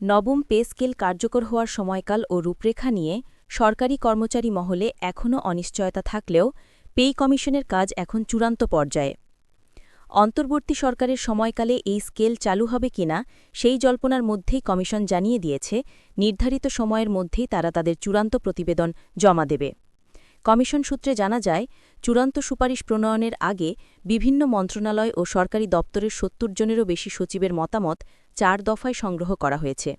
নবম pay scale কার্যকর হওয়ার সময়কাল ও রূপরেখা নিয়ে সরকারি কর্মচারী মহলে এখনও অনিশ্চয়তা থাকলেও পেই কমিশনের কাজ এখন চূড়ান্ত পর্যায়ে। অন্তর্বর্তী সরকারের সময়কালে এই স্কেল চালু হবে কিনা সেই জল্পনার মধ্যেই কমিশন জানিয়ে দিয়েছে, নির্ধারিত সময়ের মধ্যেই তারা তাদের চূড়ান্ত প্রতিবেদন জমা দেবে। কমিশন সূত্রে জানা যায়, চূড়ান্ত সুপারিশ প্রণয়নের আগে বিভিন্ন মন্ত্রণালয় ও সরকারি দপ্তরের সত্তর জনেরও বেশি সচিবের মতামত চার দফায় সংগ্রহ করা হয়েছে।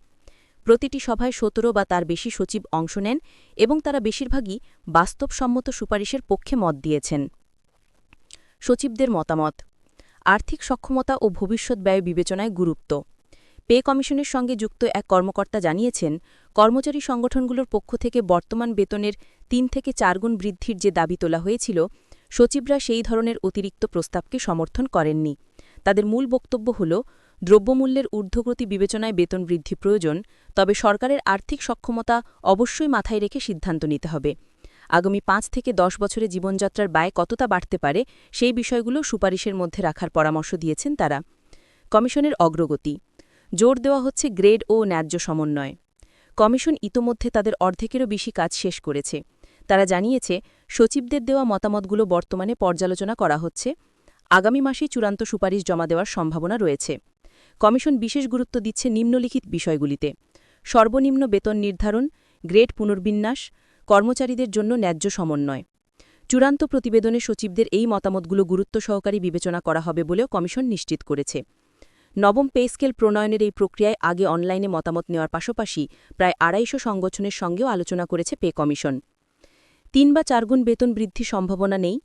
প্রতিটি সভায় সতেরো বা তার বেশি সচিব অংশ নেন এবং তারা বেশিরভাগই বাস্তবসম্মত সুপারিশের পক্ষে মত দিয়েছেন। সচিবদের মতামত, আর্থিক সক্ষমতা ও ভবিষ্যৎ ব্যয় বিবেচনায় গুরুত্ব। পে কমিশনের সঙ্গে যুক্ত এক কর্মকর্তা জানিয়েছেন, কর্মচারী সংগঠনগুলোর পক্ষ থেকে বর্তমান বেতনের তিন থেকে চারগুণ বৃদ্ধির যে দাবি তোলা হয়েছিল, সচিবরা সেই ধরনের অতিরিক্ত প্রস্তাবকে সমর্থন করেননি। তাদের মূল বক্তব্য হল, দ্রব্যমূল্যের ঊর্ধ্বগতি বিবেচনায় বেতন বৃদ্ধি প্রয়োজন, তবে সরকারের আর্থিক সক্ষমতা অবশ্যই মাথায় রেখে সিদ্ধান্ত নিতে হবে। আগামী পাঁচ থেকে দশ বছরে জীবনযাত্রার ব্যয় কতটা বাড়তে পারে, সেই বিষয়গুলো সুপারিশের মধ্যে রাখার পরামর্শ দিয়েছেন তারা। কমিশনের অগ্রগতি জোর দেওয়া হচ্ছে গ্রেড ও ন্যায্য সমন্বয়। কমিশন ইতোমধ্যে তাদের অর্ধেকেরও বেশি কাজ শেষ করেছে। তারা জানিয়েছে, সচিবদের দেওয়া মতামতগুলো বর্তমানে পর্যালোচনা করা হচ্ছে। আগামী মাসেই চূড়ান্ত সুপারিশ জমা দেওয়ার সম্ভাবনা রয়েছে। কমিশন বিশেষ গুরুত্ব দিচ্ছে নিম্নলিখিত বিষয়গুলিতে। সর্বনিম্ন বেতন নির্ধারণ, গ্রেড পুনর্বিন্যাস, কর্মচারীদের জন্য ন্যায্য সমন্বয়। চূড়ান্ত প্রতিবেদনে সচিবদের এই মতামতগুলো গুরুত্ব সহকারী বিবেচনা করা হবে বলেও কমিশন নিশ্চিত করেছে। নবম পে স্কেল প্রণয়নের এই প্রক্রিয়ায় আগে অনলাইনে মতামত নেওয়ার পাশাপাশি প্রায় আড়াইশো সংগঠনের সঙ্গেও আলোচনা করেছে পে কমিশন। তিন বা চারগুণ বেতন বৃদ্ধি সম্ভাবনা নেই।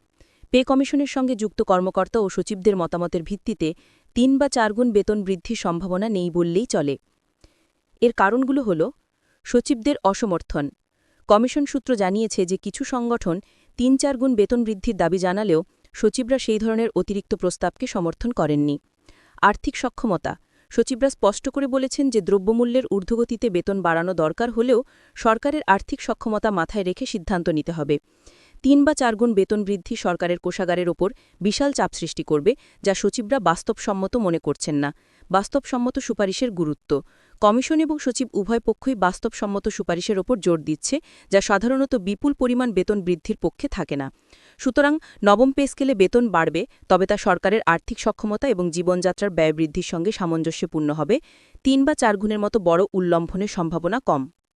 পে কমিশনের সঙ্গে যুক্ত কর্মকর্তা ও সচিবদের মতামতের ভিত্তিতে তিন বা চারগুণ বেতন বৃদ্ধির সম্ভাবনা নেই বললেই চলে। এর কারণগুলো হল, সচিবদের অসমর্থন। কমিশন সূত্র জানিয়েছে যে কিছু সংগঠন তিন চার গুণ বেতন বৃদ্ধির দাবি জানালেও সচিবরা সেই ধরনের অতিরিক্ত প্রস্তাবকে সমর্থন করেননি। আর্থিক সক্ষমতা। সচিবরা স্পষ্ট করে বলেছেন যে দ্রব্যমূল্যের ঊর্ধ্বগতিতে বেতন বাড়ানো দরকার হলেও সরকারের আর্থিক সক্ষমতা মাথায় রেখে সিদ্ধান্ত নিতে হবে। তিন বা চারগুণ বেতন বৃদ্ধি সরকারের কোষাগারের ওপর বিশাল চাপ সৃষ্টি করবে, যা সচিবরা বাস্তবসম্মত মনে করছেন না। বাস্তবসম্মত সুপারিশের গুরুত্ব। কমিশন এবং সচিব উভয় পক্ষই বাস্তবসম্মত সুপারিশের ওপর জোর দিচ্ছে, যা সাধারণত বিপুল পরিমাণ বেতন বৃদ্ধির পক্ষে থাকে না। সুতরাং নবম পে স্কেলে বেতন বাড়বে, তবে তা সরকারের আর্থিক সক্ষমতা এবং জীবনযাত্রার ব্যয় বৃদ্ধির সঙ্গে সামঞ্জস্যপূর্ণ হবে। তিন বা চার গুণের মতো বড় উল্লম্ফনের সম্ভাবনা কম।